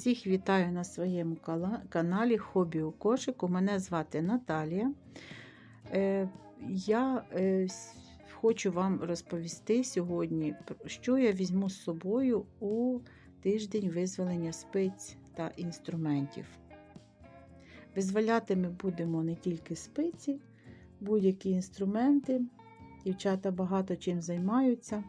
Всіх вітаю на своєму каналі Хобі у кошику. Мене звати Наталія. Е, Я е, хочу вам розповісти сьогодні, що я візьму з собою у тиждень визволення спиць та інструментів. Визволяти ми будемо не тільки спиці, будь-які інструменти. Дівчата багато чим займаються.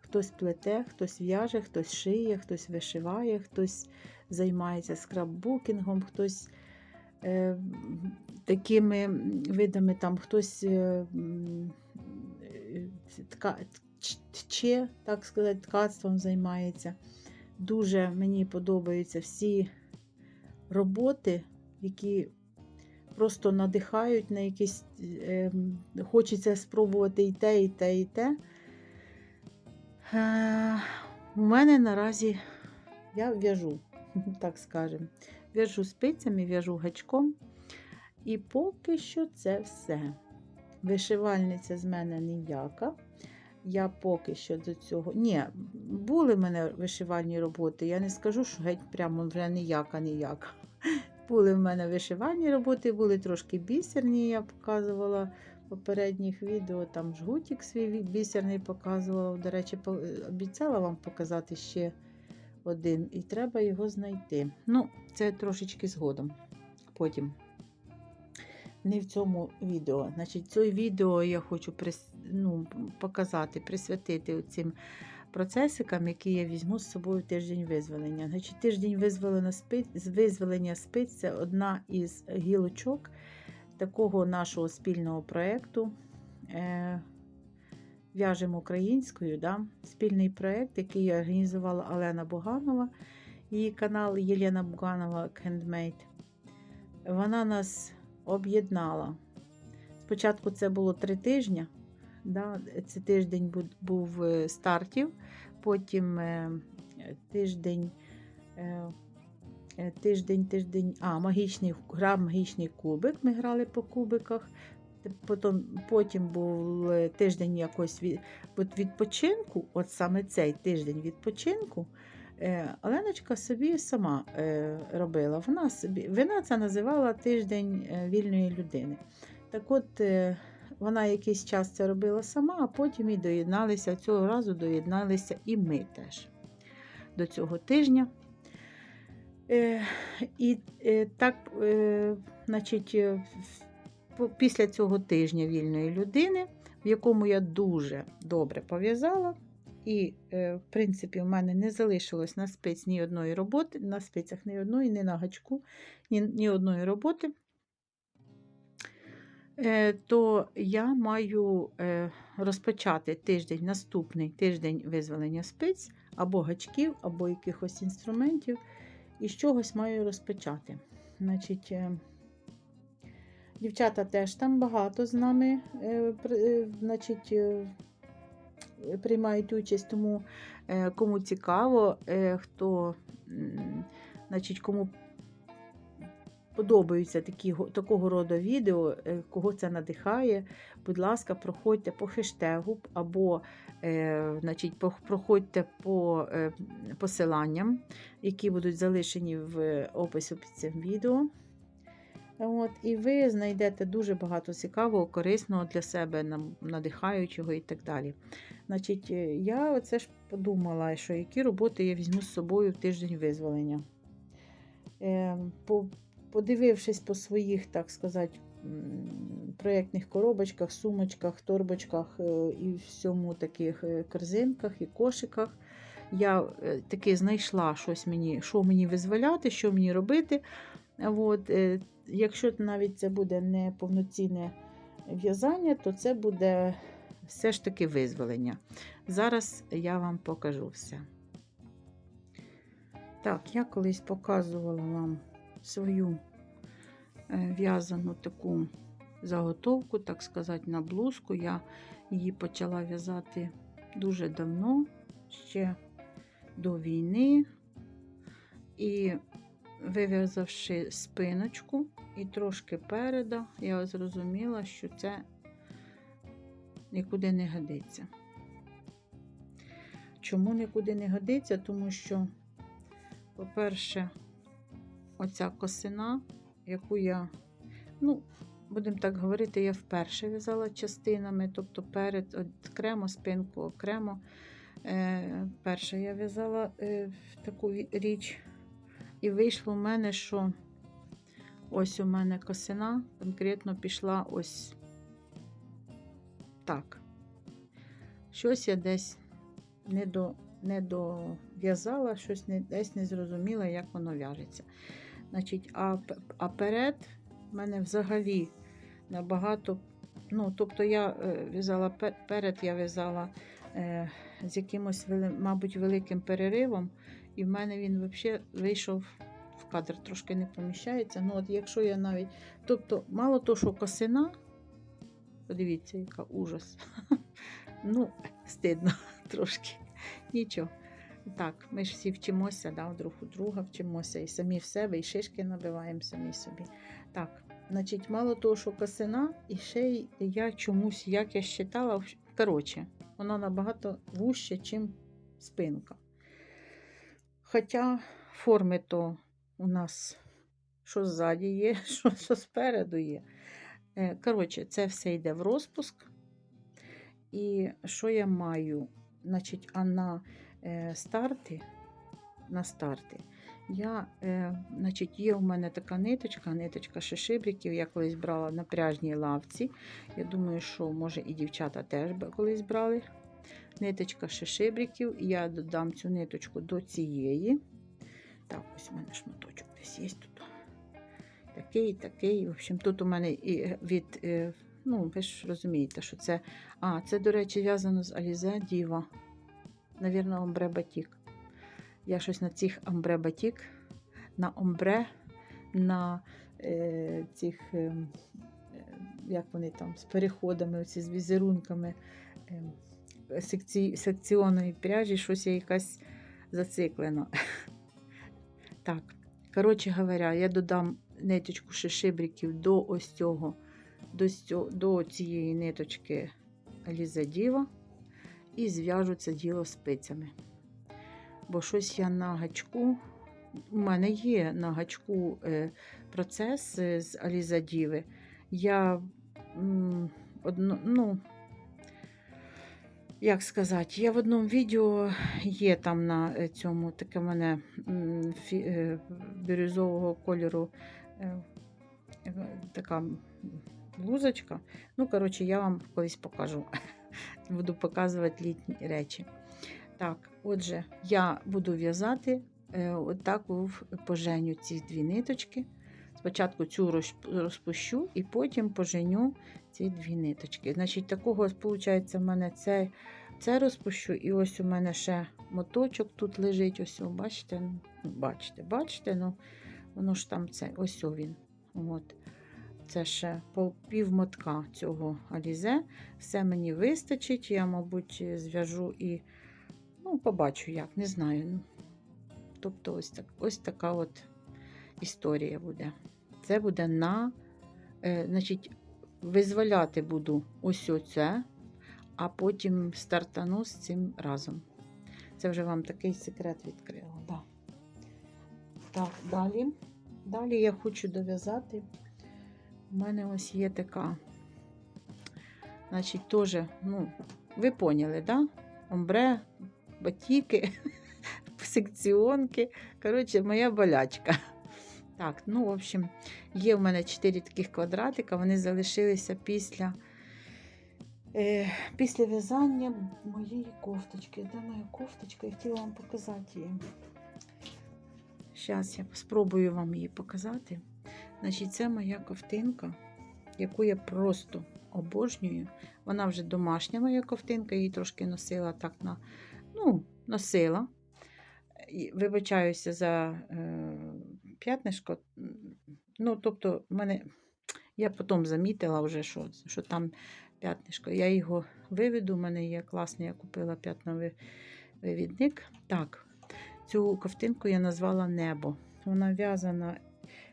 Хтось плете, хтось в'яже, хтось шиє, хтось вишиває, хтось займається скраббукінгом, хтось е, такими видами, там хтось е, е, тка, тче, так сказати, ткацтвом займається. Дуже мені подобаються всі роботи, які просто надихають на якісь, е, хочеться спробувати і те, і те, і те. Е, У мене наразі я в'яжу, так скажемо. В'яжу спицями, в'яжу гачком. І поки що це все. Вишивальниця з мене ніяка. Я поки що до цього. Ні, були в мене вишивальні роботи. Я не скажу, що геть прямо вже ніяка, ніяка. Були в мене вишивальні роботи, були трошки бісерні, я показувала в попередніх відео. Там жгутик свій бісерний показувала. До речі, обіцяла вам показати ще один, і треба його знайти. Ну, це трошечки згодом. Потім. Не в цьому відео. Значить, це відео я хочу прис... ну, показати, присвятити цим процесикам, які я візьму з собою тиждень визволення. Значить, тиждень визволення спиць, визволення спиць це одна із гілочок такого нашого спільного проєкту. В'яжемо українською. Да? Спільний проєкт, який організувала Олена Буганова, її канал Єлена Буганова Handmade. Вона нас об'єднала. Спочатку це було три тижні. Да? Це тиждень був е, стартів, потім е, тиждень, е, тиждень, тиждень, а, магічний, гра магічний кубик. Ми грали по кубиках. Потім, потім був тиждень якось від, відпочинку, от саме цей тиждень відпочинку. Е, Оленочка собі сама е, робила. Вона собі, вона це називала тиждень е, вільної людини. Так от вона якийсь час це робила сама, а потім і доєдналися. Цього разу доєдналися і ми теж до цього тижня. І так, значить, після цього тижня вільної людини, в якому я дуже добре пов'язала, і, е, в принципі, в мене не залишилось на спиць ні одної роботи, на спицях ні одної, ні на гачку, ні, ні одної роботи. Е, То я маю е, розпочати тиждень, наступний тиждень визволення спиць або гачків, або якихось інструментів, і з чогось маю розпочати. Значить, дівчата теж там багато з нами е, е, значить, е, приймають участь, тому кому цікаво, хто, значить, кому подобаються такі, такого роду відео, кого це надихає, будь ласка, проходьте по хештегу або значить, проходьте по посиланням, які будуть залишені в описі під цим відео. От, і ви знайдете дуже багато цікавого, корисного для себе, надихаючого і так далі. Значить, е, я оце ж подумала, що які роботи я візьму з собою в тиждень визволення. Е, по, подивившись по своїх, так сказати, проєктних коробочках, сумочках, торбочках е, і всьому таких корзинках і кошиках, я таки знайшла щось мені, що мені визволяти, що мені робити. От, якщо навіть це буде не повноцінне в'язання, то це буде все ж таки визволення. Зараз я вам покажу все. Так, я колись показувала вам свою е, в'язану таку заготовку, так сказати, на блузку. Я її почала в'язати дуже давно, ще до війни. І вив'язавши спиночку і трошки переда, я зрозуміла, що це нікуди не годиться. Чому нікуди не годиться? Тому що, по-перше, оця косина, яку я, ну, будемо так говорити, я вперше в'язала частинами, тобто перед окремо, спинку окремо. Е, перше я в'язала е, таку річ. І вийшло в мене, що ось у мене косина конкретно пішла ось так. Щось я десь не, до, не дов'язала, щось не, десь не зрозуміла, як воно в'яжеться. Значить, а, а перед в мене взагалі набагато. Ну, тобто я е, в'язала пе- перед, я в'язала е, з якимось, мабуть, великим переривом, і в мене він взагалі вийшов в кадр, трошки не поміщається. Ну, от якщо я навіть. Тобто, мало того, що косина, подивіться, яка ужас. Ну, стидно трошки. Нічого. Так, ми ж всі вчимося, да, друг у друга вчимося і самі в себе, і шишки набиваємо самі собі. Так, значить, мало того, що косина, і ще й я чомусь, як я считала, коротше, вона набагато вужче, ніж спинка. Хоча форми то у нас що ззаді є, що, що спереду є. Е, Коротше, це все йде в розпуск. І що я маю? Значить, а на е, старти, на старти, я, е, значить, є у мене така ниточка, ниточка шишибриків. Я колись брала на пряжній лавці. Я думаю, що може і дівчата теж колись брали. Ниточка шишибриків. Я додам цю ниточку до цієї. Так, ось у мене шматочок десь є тут. Такий, такий. В общем, тут у мене і від. е, Ну, ви ж розумієте, що це. А, це, до речі, в'язано з Alize Діва. Навірно, омбре батік. Я щось на цих омбре батік, на омбре, на е, цих, е, е, як вони там, з переходами, оці з візерунками е, секці, секціонної пряжі, щось я якась зациклена. Так, коротше говоря, я додам ниточку шишибриків до ось цього, до, сьо- до цієї ниточки Алізадіва і зв'яжу це діло спицями. Бо щось я на гачку. У мене є на гачку е, процес е, з Аліза Діви. Я одно, ну, як сказати, я в одному відео є там на е, цьому таке мене е, бірюзового кольору е, така блузочка. Ну, коротше, я вам колись покажу. Буду показувати літні речі. Так, отже, я буду в'язати отак в- поженю ці дві ниточки. Спочатку цю розпущу і потім поженю ці дві ниточки. Значить, такого виходить, в мене це, це розпущу, і ось у мене ще моточок тут лежить. Ось, бачите, ну, бачите, бачите, ну воно ж там це, ось він. От. Це ще пів мотка цього алізе. Все мені вистачить. Я, мабуть, зв'яжу і ну, побачу як, не знаю. Тобто, ось, так, ось така от історія буде. Це буде на, е, значить, визволяти буду ось оце, а потім стартану з цим разом. Це вже вам такий секрет відкрила. Да. Так, далі. Далі я хочу дов'язати. У мене ось є така. Значить, теж, ну, ви поняли, да? Омбре, батіки, секціонки. Коротше, моя болячка. Так, ну, в общем, є в мене 4 таких квадратика, вони залишилися після, е, після в'язання моєї кофточки. Де моя кофточка? Я хотіла вам показати її. Зараз я спробую вам її показати. Значить, це моя ковтинка, яку я просто обожнюю. Вона вже домашня моя ковтинка, її трошки носила так на. Ну, носила. Вибачаюся за е, п'ятнишко. Ну, тобто, мене, я потім замітила вже, що, що там п'ятнишко. Я його виведу, у мене є класний, я купила п'ятновий вивідник. Так, цю ковтинку я назвала Небо. Вона в'язана,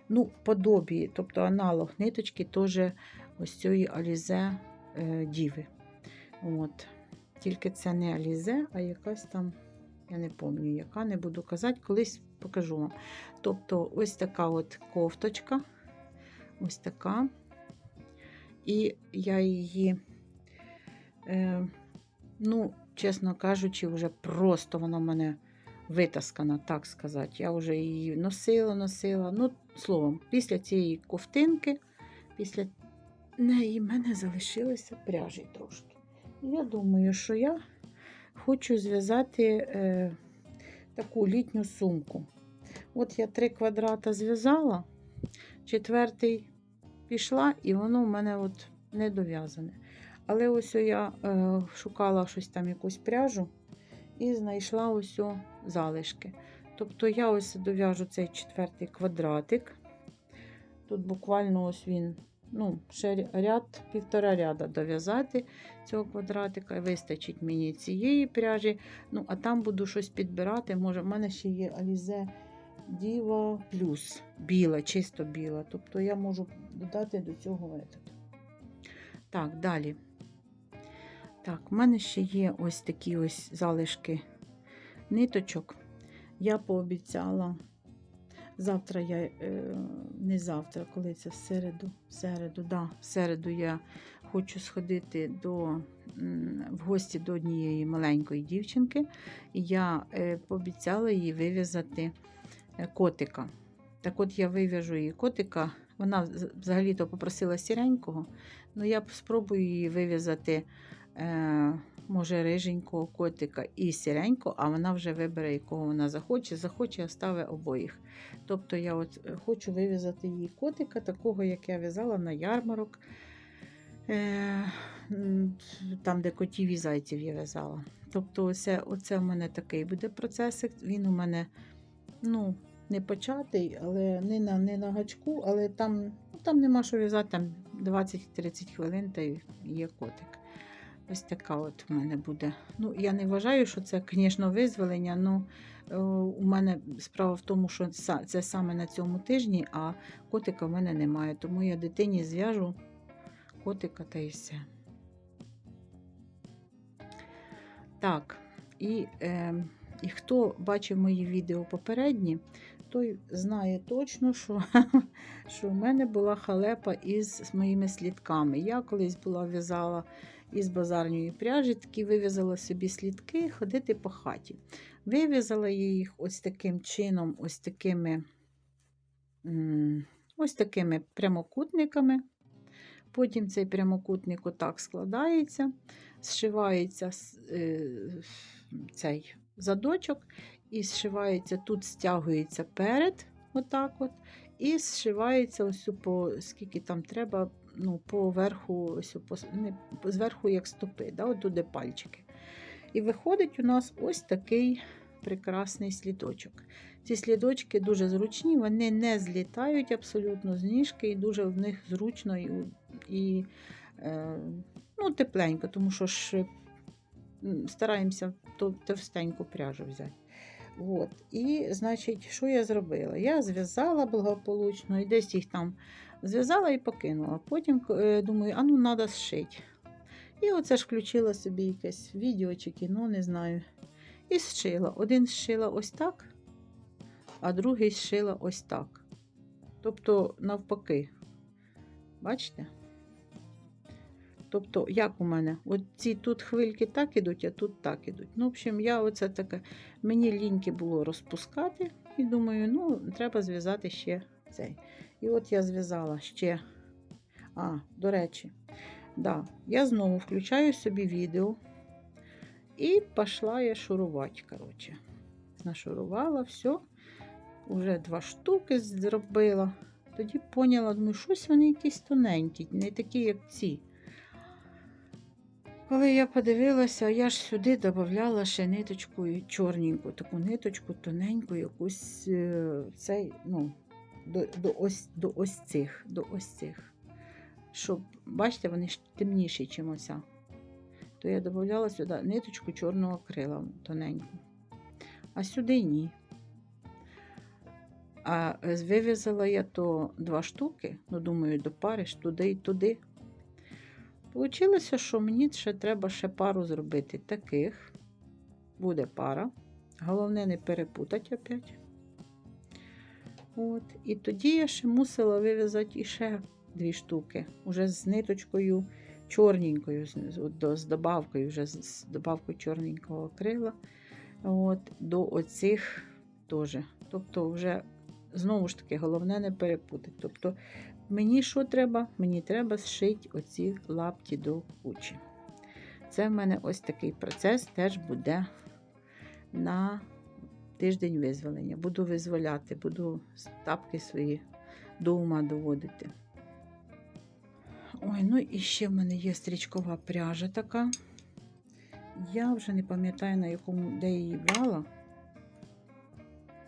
ну, подобі, тобто аналог ниточки теж ось цієї Алізе е, Діви. От. Тільки це не Алізе, а якась там, я не пам'ятаю, яка, не буду казати, колись покажу вам. Тобто, ось така от кофточка, ось така. І я її, е, ну, чесно кажучи, вже просто вона в мене витаскана, так сказати. Я вже її носила, носила. Ну, словом, після цієї ковтинки, після неї в мене залишилося пряжі трошки. Я думаю, що я хочу зв'язати е, таку літню сумку. От я три квадрата зв'язала, четвертий пішла, і воно в мене от не дов'язане. Але ось я е, шукала щось там, якусь пряжу, і знайшла ось залишки. Тобто я ось дов'яжу цей четвертий квадратик. Тут буквально ось він, ну, ще ряд, півтора ряда дов'язати цього квадратика. Вистачить мені цієї пряжі. Ну, а там буду щось підбирати. Може, в мене ще є Alize Diva Plus. Біла, чисто біла. Тобто я можу додати до цього метод. Так, далі. Так, в мене ще є ось такі ось залишки ниточок. Я пообіцяла. Завтра я, е, не завтра, коли це в середу, в середу, да, в середу я хочу сходити до, в гості до однієї маленької дівчинки. Я е, пообіцяла їй вив'язати е, котика. Так от я вив'яжу її котика. Вона взагалі-то попросила сіренького, але я спробую її вив'язати, може, риженького котика і сіренького, а вона вже вибере, якого вона захоче, захоче, оставить обоїх. Тобто я от е, хочу вив'язати її котика, такого, як я в'язала на ярмарок, е, там, де котів і зайців я в'язала. Тобто, оце, оце в мене такий буде процесик. Він у мене ну, не початий, але не на, не на гачку, але там, ну, там нема що в'язати, там 20-30 хвилин та є котик. Ось така от в мене буде. Ну, я не вважаю, що це, звісно, визволення. але у мене справа в тому, що це саме на цьому тижні, а котика в мене немає. Тому я дитині зв'яжу котика та і все. Так, і, е, і хто бачив мої відео попередні, той знає точно, що, що в мене була халепа із моїми слідками. Я колись була в'язала із базарної пряжі, такі вив'язала собі слідки ходити по хаті. Вив'язала їх ось таким чином, ось такими, ось такими прямокутниками. Потім цей прямокутник отак складається, зшивається е, цей задочок, і зшивається, тут стягується перед, отак от, і зшивається ось по скільки там треба, ну, по верху, ось по, не, зверху як стопи, да, от пальчики. І виходить у нас ось такий прекрасний слідочок. Ці слідочки дуже зручні, вони не злітають абсолютно з ніжки, і дуже в них зручно і, і е, ну, тепленько, тому що ж стараємося тов- товстеньку пряжу взяти. От. І, значить, що я зробила? Я зв'язала благополучно і десь їх там зв'язала і покинула. Потім е, думаю, а ну треба зшити. І оце ж включила собі якесь відео чи кіно, не знаю. І зшила. Один зшила ось так, а другий зшила ось так. Тобто, навпаки. Бачите? Тобто, як у мене? От ці тут хвильки так ідуть, а тут так ідуть. Ну, в общем, я оце таке. Мені ліньки було розпускати, і думаю, ну, треба зв'язати ще цей. І от я зв'язала ще. А, до речі, да, я знову включаю собі відео і пішла я шурувати. коротше. Нашурувала все. Уже два штуки зробила. Тоді поняла, думаю, щось вони якісь тоненькі, не такі, як ці. Коли я подивилася, я ж сюди додавала ще ниточку чорненьку, таку ниточку тоненьку, якусь е, цей, ну, до, до, ось, до ось цих, до ось цих. Щоб, бачите, вони ж темніші, ніж оця. То я додавала сюди ниточку чорного крила тоненьку. А сюди ні. А е, вив'язала я то два штуки, ну, думаю, до пари ж туди і туди. Получилося, що мені ще треба ще пару зробити таких. Буде пара. Головне не перепутати опять. От. І тоді я ще мусила вив'язати іще дві штуки, уже з ниточкою чорненькою, з, добавкою, вже з добавкою чорненького крила. От, до оцих теж. Тобто, вже знову ж таки, головне не перепутати. Тобто, мені що треба? Мені треба зшити оці лапті до кучі. Це в мене ось такий процес теж буде на тиждень визволення. Буду визволяти, буду тапки свої до ума доводити. Ой, ну і ще в мене є стрічкова пряжа така. Я вже не пам'ятаю, на якому, де її брала.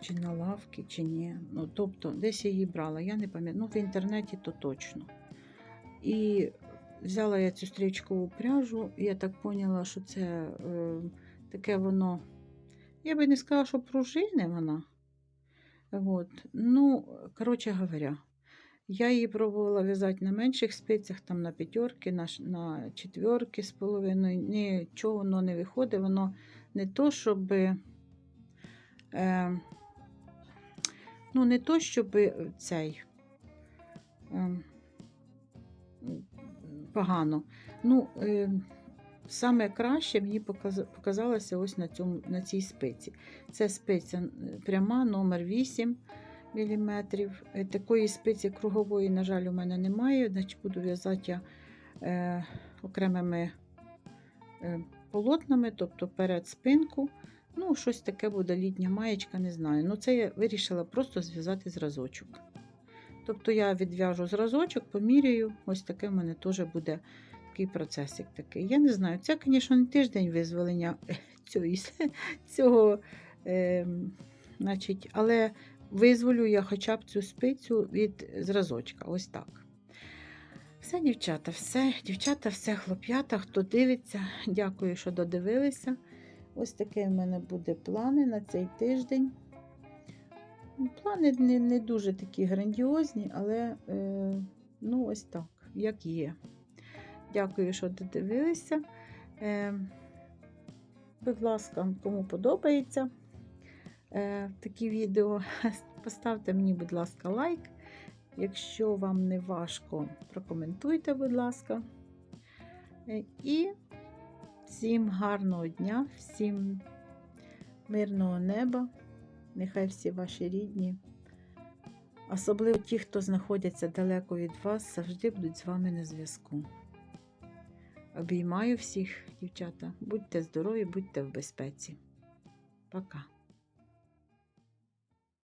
Чи на лавки, чи ні. Ну, тобто, десь я її брала, я не пам'ятаю. Ну, в інтернеті то точно. І взяла я цю стрічкову пряжу, і я так поняла, що це е, таке воно. Я би не сказала, що пружини вона. От. Ну, коротше говоря, я її пробувала в'язати на менших спицях, там на п'ятерки, на, на четверки з половиною. Нічого воно не виходить, воно не то, щоб. Е, ну, не то, щоб цей. Е, погано. Ну, е, саме краще мені показалося ось на, цьому, на цій спиці. Це спиця е, пряма, номер 8 мм. Такої спиці кругової, на жаль, у мене немає. Значить, буду в'язати е, окремими е, полотнами, тобто перед спинку. Ну, щось таке буде літня маєчка, не знаю. Ну, це я вирішила просто зв'язати зразочок. Тобто я відв'яжу зразочок, поміряю, ось таке в мене теж буде такий процесик такий. Я не знаю, це, звісно, не тиждень визволення цього, цього е, значить, але визволю я хоча б цю спицю від зразочка. Ось так. Все, дівчата, все, дівчата, все, хлоп'ята, хто дивиться, дякую, що додивилися. Ось таке в мене буде плани на цей тиждень. Плани не, не дуже такі грандіозні, але е, ну ось так, як є. Дякую, що додивилися. Е, будь ласка, кому подобається е, такі відео, поставте мені, будь ласка, лайк. Якщо вам не важко, прокоментуйте, будь ласка. Е, І всім гарного дня, всім мирного неба. Нехай всі ваші рідні, особливо ті, хто знаходяться далеко від вас, завжди будуть з вами на зв'язку. Обіймаю всіх, дівчата. Будьте здорові, будьте в безпеці. Пока.